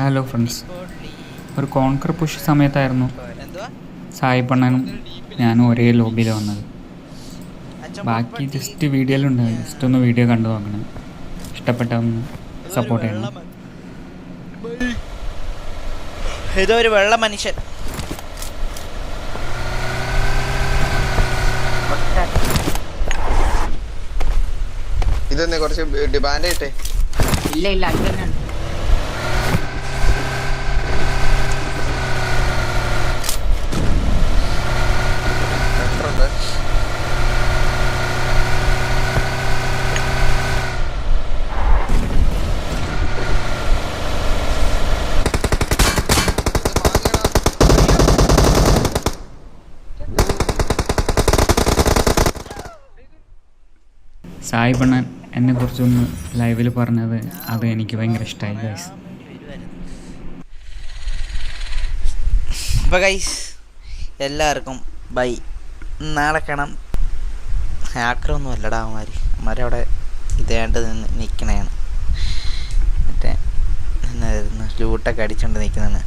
Hello friends ഒരു conqueror push സമയത്തായിരുന്നു. സായിപ്പണ്ണനും സായി പണ്ണനും ഞാനും ഒരേ ലോബിയിൽ വന്നത്. ബാക്കി ജസ്റ്റ് വീഡിയോയിലുണ്ടായി ജസ്റ്റ് ഒന്ന് വീഡിയോ കണ്ടു നോക്കണം. ഇഷ്ടപ്പെട്ട ഒന്ന് സപ്പോർട്ട് ചെയ്യണം. ഇതൊരു വെള്ള മനുഷ്യൻ. ഇതൊന്ന് കുറച്ച് ഡിമാൻഡ് ആയിട്ടേ? ഇല്ല ഇല്ല അത് തന്നെയാണ്. സായി പണ്ണൻ എന്നെ കുറിച്ചൊന്ന് ലൈവിൽ പറഞ്ഞത് അത് എനിക്ക് ഭയങ്കര ഇഷ്ടമായി ഗൈസ് അപ്പോൾ ഗൈസ് എല്ലാവർക്കും ബൈ നാളെ കാണാം. ഹാക്കറൊന്നും അല്ലടാ അവന്മാർ അവന്മാരവിടെ ഇതേണ്ട് നിന്ന് മറ്റേ ലൂട്ടൊക്കെ അടിച്ചുകൊണ്ട് നിൽക്കുന്നതാണ്